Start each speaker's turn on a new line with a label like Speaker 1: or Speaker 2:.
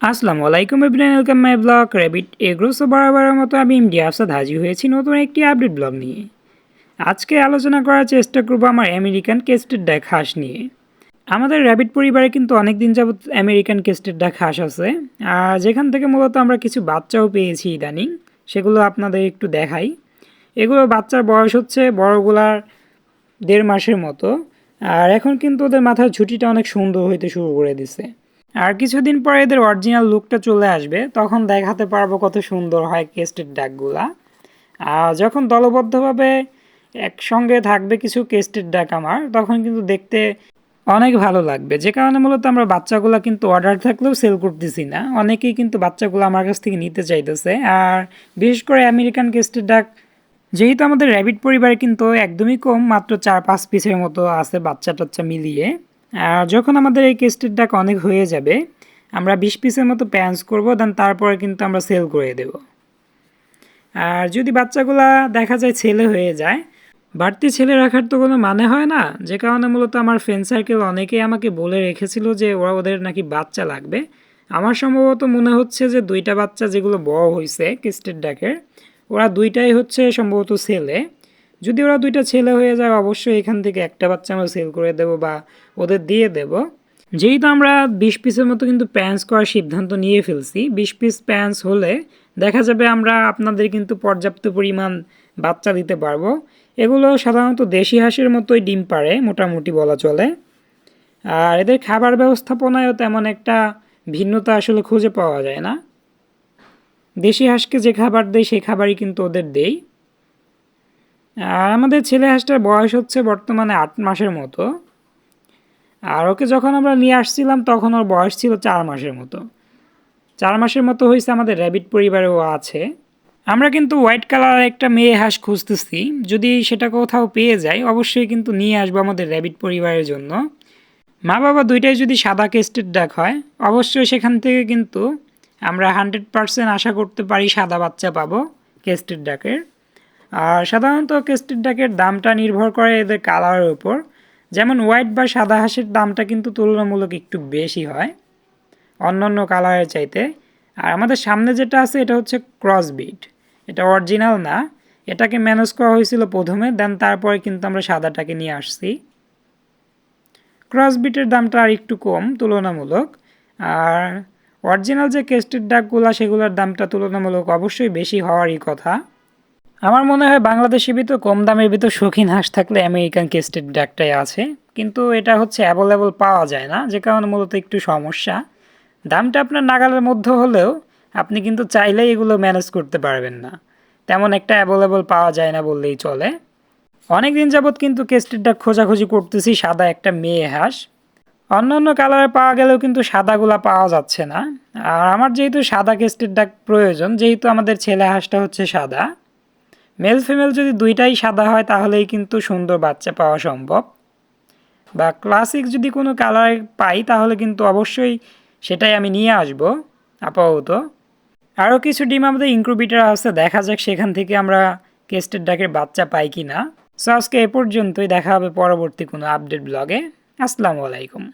Speaker 1: আসসালামু আলাইকুম everyone welcome my blog rabbit এগ্রোসো বরাবরের মতো আমি ইন্ডিয়া আফসাদ হাজির হয়েছি নতুন একটি আপডেট ব্লগ নিয়ে। আজকে আলোচনা করার চেষ্টা করব আমার আমেরিকান কেস্টের ডাক হাঁস নিয়ে। আমাদের র্যাবিট পরিবারে কিন্তু অনেক দিন যাবত আমেরিকান কেস্টেড ডাক হাঁস আছে। আর যেখান থেকে মূলত আমরা কিছু বাচ্চাও পেয়েছি ইদানিং, সেগুলো আপনাদের একটু দেখাই। এগুলো বাচ্চার বয়স হচ্ছে বড়গুলার দেড় মাসের মতো। আর এখন কিন্তু ওদের মাথার ঝুঁটিটা অনেক সুন্দর হইতে শুরু করে দিছে। আর কিছুদিন পরে এদের অরিজিনাল লুকটা চলে আসবে, তখন দেখাতে পারব কত সুন্দর হয় কেস্টেড ডাকগুলা আর যখন দলবদ্ধভাবে একসঙ্গে থাকবে কিছু কেস্টেড ডাক আমার, তখন কিন্তু দেখতে অনেক ভালো লাগবে। যে কারণে মূলত আমরা বাচ্চাগুলো কিন্তু অর্ডার থাকলেও সেল করতেছি না। অনেকেই কিন্তু বাচ্চাগুলো আমার কাছ থেকে নিতে চাইতেছে। আর বিশেষ করে আমেরিকান কেস্টেড ডাক যেহেতু আমাদের র্যাবিট পরিবারে কিন্তু একদমই কম, মাত্র চার পাঁচ পিসের মতো আছে বাচ্চা টাচ্চা মিলিয়ে। যখন আমাদের এই কেস্টের ডাক অনেক হয়ে যাবে, আমরা বিশ পিসের মতো প্যান্স করব দেন তারপরে কিন্তু আমরা সেল করে দেব। আর যদি বাচ্চাগুলা দেখা যায় ছেলে হয়ে যায়, বাড়তি ছেলে রাখার তো কোনো মানে হয় না, যে কারণে মূলত আমার ফ্রেন্ড সার্কেল অনেকেই আমাকে বলে রেখেছিল যে ওরা ওদের নাকি বাচ্চা লাগবে। আমার সম্ভবত মনে হচ্ছে যে দুইটা বাচ্চা যেগুলো বড় হয়েছে কেস্টের ডাকের, ওরা দুইটাই হচ্ছে সম্ভবত ছেলে। যদি ওরা দুইটা ছেলে হয়ে যায়, অবশ্যই এখান থেকে একটা বাচ্চা আমরা সেল করে দেবো বা ওদের দিয়ে দেব। যেহেতু আমরা বিশ পিসের মতো কিন্তু প্যান্স করার সিদ্ধান্ত নিয়ে ফেলছি, বিশ পিস প্যান্স হলে দেখা যাবে আমরা আপনাদের কিন্তু পর্যাপ্ত পরিমাণ বাচ্চা দিতে পারব। এগুলো সাধারণত দেশি হাঁসের মতোই ডিম পারে মোটামুটি বলা চলে। আর এদের খাবার ব্যবস্থাপনায়ও তেমন একটা ভিন্নতা আসলে খুঁজে পাওয়া যায় না। দেশি হাঁসকে যে খাবার দেয় সেই খাবারই কিন্তু ওদের দেই। আর আমাদের ছেলে হাঁসটার বয়স হচ্ছে বর্তমানে আট মাসের মতো। আর ওকে যখন আমরা নিয়ে আসছিলাম, তখন ওর বয়স ছিল চার মাসের মতো। চার মাসের মতো হয়েছে আমাদের র্যাবিট পরিবারেও আছে। আমরা কিন্তু হোয়াইট কালার একটা মেয়ে হাঁস খুঁজতেছি। যদি সেটা কোথাও পেয়ে যাই, অবশ্যই কিন্তু নিয়ে আসব আমাদের র্যাবিট পরিবারের জন্য। মা বাবা দুইটাই যদি সাদা কেস্টেড ডাক হয়, অবশ্যই সেখান থেকে কিন্তু আমরা হান্ড্রেড পারসেন্ট আশা করতে পারি সাদা বাচ্চা পাবো কেস্টেড ডাকের। আর সাধারণত কেস্টেড ডাকের দামটা নির্ভর করে এদের কালারের উপর। যেমন হোয়াইট বা সাদা হাঁসের দামটা কিন্তু তুলনামূলক একটু বেশি হয় অন্য অন্য কালারের চাইতে। আর আমাদের সামনে যেটা আছে, এটা হচ্ছে ক্রস বিট এটা অরিজিনাল না। এটাকে ম্যানেজ করা হয়েছিল প্রথমে, দেন তারপরে কিন্তু আমরা সাদাটাকে নিয়ে আসছি। ক্রস বিটের দামটা আর একটু কম তুলনামূলক। আর অরিজিনাল যে কেস্টেড ডাকগুলো, সেগুলোর দামটা তুলনামূলক অবশ্যই বেশি হওয়ারই কথা। আমার মনে হয় বাংলাদেশের ভিতর কম দামের ভিতর শৌখিন হাঁস থাকলে আমেরিকান কেস্টেড ডাকটাই আছে। কিন্তু এটা হচ্ছে অ্যাভেলেবল পাওয়া যায় না, যে কারণে মূলত একটু সমস্যা। দামটা আপনার নাগালের মধ্যে হলেও আপনি কিন্তু চাইলেই এগুলো ম্যানেজ করতে পারবেন না। তেমন একটা অ্যাভেলেবল পাওয়া যায় না বললেই চলে। অনেক দিন যাবৎ কিন্তু কেস্টেড ডাক খোঁজাখুঁজি করতেছি সাদা একটা মেয়ে হাঁস। অন্য অন্য কালারে পাওয়া গেলেও কিন্তু সাদাগুলা পাওয়া যাচ্ছে না। আর আমার যেহেতু সাদা কেস্টেড ডাক প্রয়োজন, যেহেতু আমাদের ছেলে হাঁসটা হচ্ছে সাদা মেল ফিমেল যদি দুইটাই সাদা হয়, তাহলেই কিন্তু সুন্দর বাচ্চা পাওয়া সম্ভব। বা ক্লাসিক যদি কোনো কালার পাই, তাহলে কিন্তু অবশ্যই সেটাই আমি নিয়ে আসব, আপাতত। আরও কিছু ডিম আমাদের ইনক্রুবিটার আছে দেখা যাক সেখান থেকে আমরা কেস্টের ডাকের বাচ্চা পাই কি না সো আজকে এ পর্যন্তই, দেখা হবে পরবর্তী কোনো আপডেট ব্লগে আসসালামু আলাইকুম।